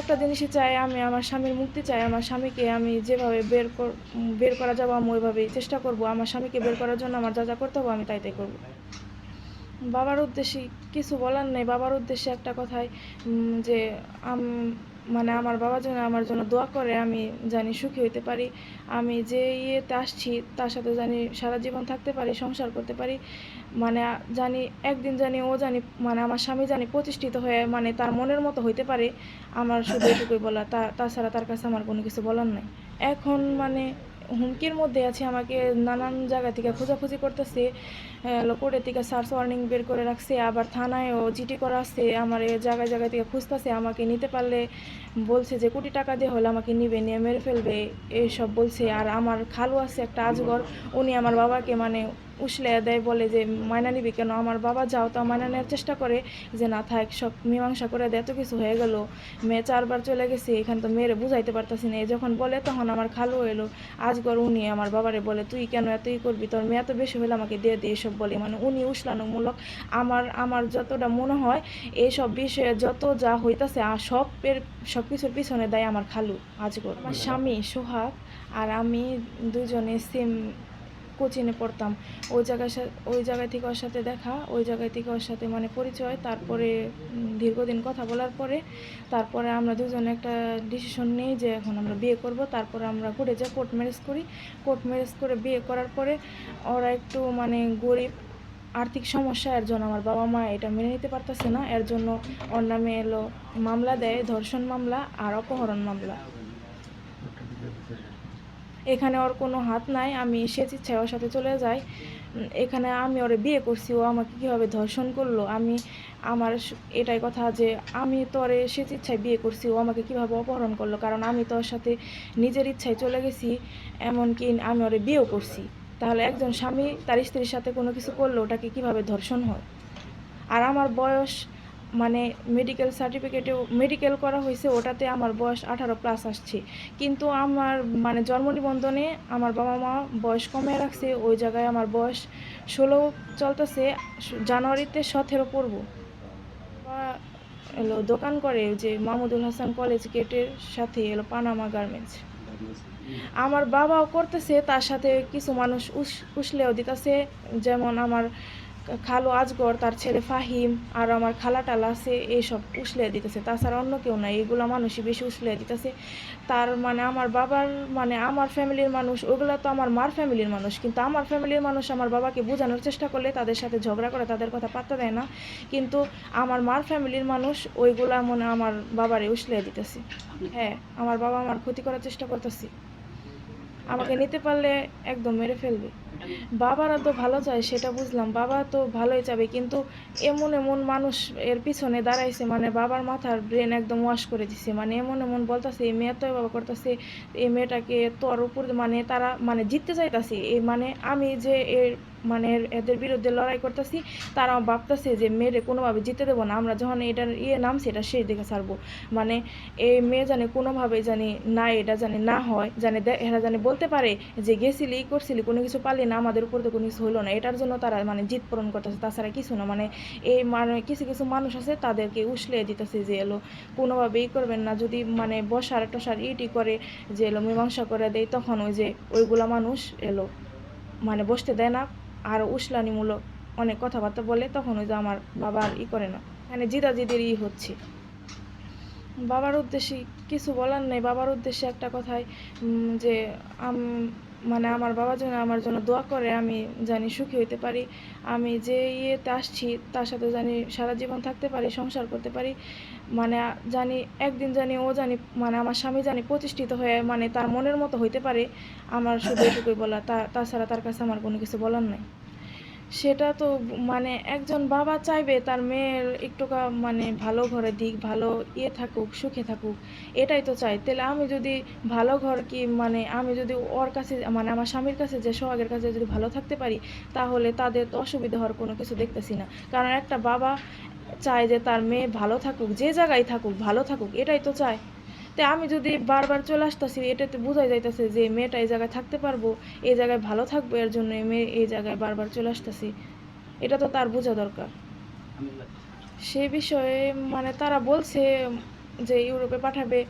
একটা জিনিসই চাই, আমি আমার স্বামীর মুক্তি চাই, আমার স্বামীকে আমি যেভাবে বের বের করা যাব, আমি ওইভাবেই চেষ্টা করব। আমার স্বামীকে বের করার জন্য আমার যা যা করতে হবে, আমি তাই তাই করব। বাবার উদ্দেশ্যে কিছু বলার নেই। বাবার উদ্দেশ্যে একটা কথাই যে মানে আমার বাবা যেন আমার জন্য দোয়া করে, আমি জানি সুখী হইতে পারি। আমি যে ইয়েতে আসছি, তার সাথে জানি সারা জীবন থাকতে পারি, সংসার করতে পারি। মানে জানি, একদিন জানি ও জানি মানে আমার স্বামী জানি প্রতিষ্ঠিত হয়ে মানে তার মনের মতো হইতে পারে। আমার শুধু এটুকুই বলা তা, তাছাড়া তার কাছে আমার কোনো কিছু বলার নাই। এখন মানে হুমকির মধ্যে আছে, আমাকে নানান জায়গা থেকে খোঁজাখুঁজি করতেছে কোর্টে থেকে সার্চ ওয়ার্নিং বের করে রাখছে, আবার থানায়ও চিঠি করা আছে, আমার জায়গায় জায়গায় থেকে খুঁজতেছে, আমাকে নিতে পারলে বলছে যে কোটি টাকা দিয়ে হলে আমাকে নিবে, নিয়ে মেরে ফেলবে এইসব বলছে, আর আমার খালু আছে একটা আজগর, উনি আমার বাবাকে মানে উসলে দেয় বলে যে মায়না নিবি কেন? আমার বাবা যাও। তা মায়না নেওয়ার চেষ্টা করে যে না থাক সব মীমাংসা করে দেয় এত কিছু হয়ে গেল। মেয়ে চারবার চলে গেছে এখানে তো মেয়েরে বুঝাইতে পারতাছি না। যখন বলে তখন আমার খালু এলো। আজগর উনি আমার বাবারে বলে তুই কেন এতই করবি? তোর মেয়ে এত বেশি হলে আমাকে দিয়ে দে এসব বলে। মানে উনি উসলানোমূলক আমার আমার যতটা মনে হয় এইসব বিষয়ে যত যা হইতাছে আর সব সব কিছুর পিছনে দেয় আমার খালু আজগর আমার স্বামী সোহাগ আর আমি দুজনে সেম কোচিনে পড়তাম। ওই জায়গায় ওই জায়গা থেকে ওর সাথে দেখা, ওই জায়গায় থেকে ওর সাথে মানে পরিচয়, তারপরে দীর্ঘদিন কথা বলার পরে, তারপরে আমরা দুজনে একটা ডিসিশন নিই যে এখন আমরা বিয়ে করব, তারপরে আমরা ঘুরে যাই কোর্ট ম্যারেজ করি। কোর্ট ম্যারেজ করে বিয়ে করার পরে ওরা একটু মানে গরিব, আর্থিক সমস্যা, এর জন্য আমার বাবা মা এটা মেনে নিতে পারতেছে না। এর জন্য ওর নামে এলো, মামলা দেয়, ধর্ষণ মামলা আর অপহরণ মামলা। এখানে ওর কোনো হাত নাই, আমি সেচ ইচ্ছায় ওর সাথে চলে যাই। এখানে আমি ওরে বিয়ে করছি, ও আমাকে কীভাবে ধর্ষণ করল? আমি, আমার এটাই কথা যে আমি তো ওরে সেচ ইচ্ছায় বিয়ে করছি, ও আমাকে কীভাবে অপহরণ করল? কারণ আমি তো ওর সাথে নিজের ইচ্ছায় চলে গেছি, এমনকি আমি ওরে বিয়েও করছি। তাহলে একজন স্বামী তার স্ত্রীর সাথে কোনো কিছু করল ওটাকে কীভাবে ধর্ষণ হয়? আর আমার বয়স মানে মেডিকেল সার্টিফিকেটেও মেডিকেল করা হয়েছে, ওটাতে আমার বয়স আঠারো প্লাস আসছে। কিন্তু আমার মানে জন্ম নিবন্ধনে আমার বাবা মা বয়স কমে রাখছে, ওই জায়গায় আমার বয়স ষোলো চলতেছে, জানুয়ারিতে সতেরো পড়ব। বাবা এলো দোকান করে যে মাহমুদুল হাসান কলেজ গেটের সাথে এলো পানামা গার্মেন্টস আমার বাবাও করতেছে, তার সাথে কিছু মানুষ উস, উসলেও দিতেছে, যেমন আমার খালু আজগর, তার ছেলে ফাহিম আর আমার খালা টালা আছে এইসব উসলে দিতেছে। তাছাড়া অন্য কেউ নাই, এগুলো মানুষই বেশি উসলে দিতেছে। তার মানে আমার বাবার মানে আমার ফ্যামিলির মানুষ, ওগুলো তো আমার মার ফ্যামিলির মানুষ। কিন্তু আমার ফ্যামিলির মানুষ আমার বাবাকে বোঝানোর চেষ্টা করলে তাদের সাথে ঝগড়া করে তাদের কথা পাত্তা দেয় না। কিন্তু আমার মার ফ্যামিলির মানুষ, ওইগুলা মনে আমার বাবারে উসলে দিতেছে। হ্যাঁ আমার বাবা আমার ক্ষতি করার চেষ্টা করতেছে। আমাকে নিতে পারলে একদম মেরে ফেলবে। বাবারা তো ভালো চায়, সেটা বুঝলাম। বাবা তো ভালোই চাবে, কিন্তু এমন এমন মানুষ এর পিছনে দাঁড়াইছে মানে বাবার মাথার ব্রেন একদম ওয়াশ করে দিছে। মানে এমন এমন বলতাছে, এই মেয়ে তো বাবা করতেছে, এই মেয়েটাকে তোর উপর মানে তারা মানে জিততে চাইতাছে। এই মানে আমি যে এর মানে এদের বিরুদ্ধে লড়াই করতেছি, তারা ভাবতেছে যে মেয়েরে কোনোভাবে জিতে দেবো না। আমরা যখন এটার ইয়ে নামছি, এটা সেই দিকে ছাড়বো। মানে এই মেয়ে জানে কোনোভাবে জানি না, এটা জানি না হয়, জানে এরা জানে বলতে পারে যে গেছিলি, করছিলি, কোনো কিছু পারলি না, আমাদের উপর তো কোনো কিছু হলো না। এটার জন্য তারা মানে জিত পূরণ করতেছে। তাছাড়া কিছু না মানে এই মানে কিছু কিছু মানুষ আছে, তাদেরকে উসলে দিতেছে যে, এলো কোনোভাবে ই করবেন না। যদি মানে বসার টসার ইটি করে যে, এলো, মীমাংসা করে দেয়, তখন ওই যে, ওইগুলা মানুষ এলো। মানে বসতে দেয় না। আর উসলানিমূলক অনেক কথাবার্তা বলে, তখন ওই যে আমার বাবা আর ই করে না। মানে জিদাজিদির ই হচ্ছে। বাবার উদ্দেশ্যে কিছু বলার নেই। বাবার উদ্দেশ্যে একটা কথাই যে মানে আমার বাবা যেন আমার জন্য দোয়া করে, আমি জানি সুখী হইতে পারি। আমি যে ইয়েতে আসছি, তার সাথে জানি সারা জীবন থাকতে পারি, সংসার করতে পারি। মানে জানি, একদিন জানি ও জানি মানে আমার স্বামী জানি প্রতিষ্ঠিত হয়ে মানে তার মনের মতো হইতে পারে। আমার শুধু এটুকুই বলা তা, তাছাড়া তার কাছে আমার কোনো কিছু বলার নাই। সেটা তো মানে একজন বাবা চাইবে তার মেয়ের একটুকা মানে ভালো ঘরে দিক, ভালো ইয়ে থাকুক, সুখে থাকুক, এটাই তো চাই। তাহলে আমি যদি ভালো ঘর কি মানে আমি যদি ওর কাছে মানে আমার স্বামীর কাছে যে সোহাগের কাছে যদি ভালো থাকতে পারি, তাহলে তাদের তো অসুবিধা হওয়ার কোনো কিছু দেখতেছি না। কারণ একটা বাবা চায় যে তার মেয়ে ভালো থাকুক, যে জায়গায় থাকুক, ভালো থাকুক, এটাই তো চায়। তো আমি যদি বারবার চলে আসতেছি এটাতে বোঝাই যাইতেছে যে মেয়েটা এই জায়গায় থাকতে পারব এই জায়গায় ভালো থাকব এর জন্য এই মেয়ে এই জায়গায় বারবার চলে আসতেছি। এটা তো তার বোঝা দরকার। সে বিষয়ে মানে তারা বলছে যে ইউরোপে পাঠাবে।